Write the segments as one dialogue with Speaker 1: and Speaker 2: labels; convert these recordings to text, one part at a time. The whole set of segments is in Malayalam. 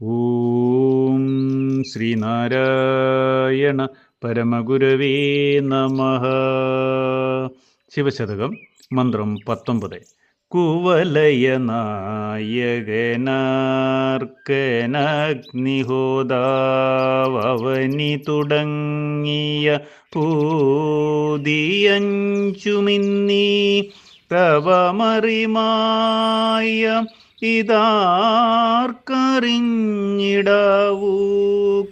Speaker 1: ഓം ശ്രീനാരായണ പരമഗുരവേ നമ. ശിവശതകം മന്ത്രം പത്തൊമ്പത്. കുവലയ നായകനാർക്കനഗ്നിഹോദാവനി തുടങ്ങിയ പൂതിയഞ്ചുമിന്നീ തവമറിമായ ഇതാർക്കറിഞ്ഞിടാവൂ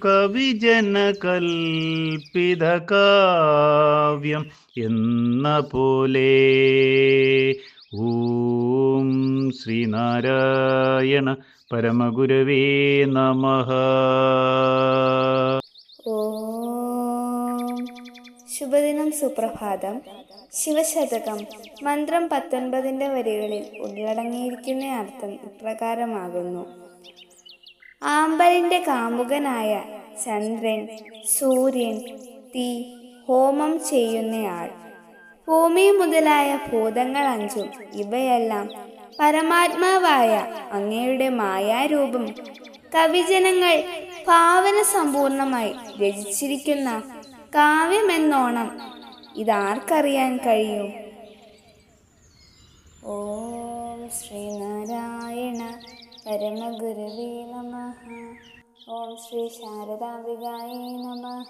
Speaker 1: കവിജന കൽപ്പിത കാവ്യം എന്ന പോലെ. ഓം ശ്രീനാരായണ പരമഗുരവേ നമ.
Speaker 2: ശുഭദിനം സുപ്രഭാതം. ശിവശതകം. മന്ത്രം പത്തൊൻപതിന്റെ വരികളിൽ ഉള്ളടങ്ങിയിരിക്കുന്ന അർത്ഥം ഇപ്രകാരമാകുന്നു. ആമ്പലിന്റെ കാമുകനായ ചന്ദ്രൻ സൂര്യൻ തീ ഹോമം ചെയ്യുന്നയാൾ. ഭൂമി മുതലായ ഭൂതങ്ങൾ അഞ്ചും ഇവയെല്ലാം പരമാത്മാവായ അങ്ങയുടെ മായാരൂപം. കവിജനങ്ങൾ ഭാവന സമ്പൂർണമായി രചിച്ചിരിക്കുന്ന കാവ്യമെന്നോണം ഇതാർക്കറിയാൻ കഴിയും? ഓം ശ്രീനാരായണ പരമഗുരുവേ നമ. ഓം ശ്രീ ശാരദാംബികായേ നമ.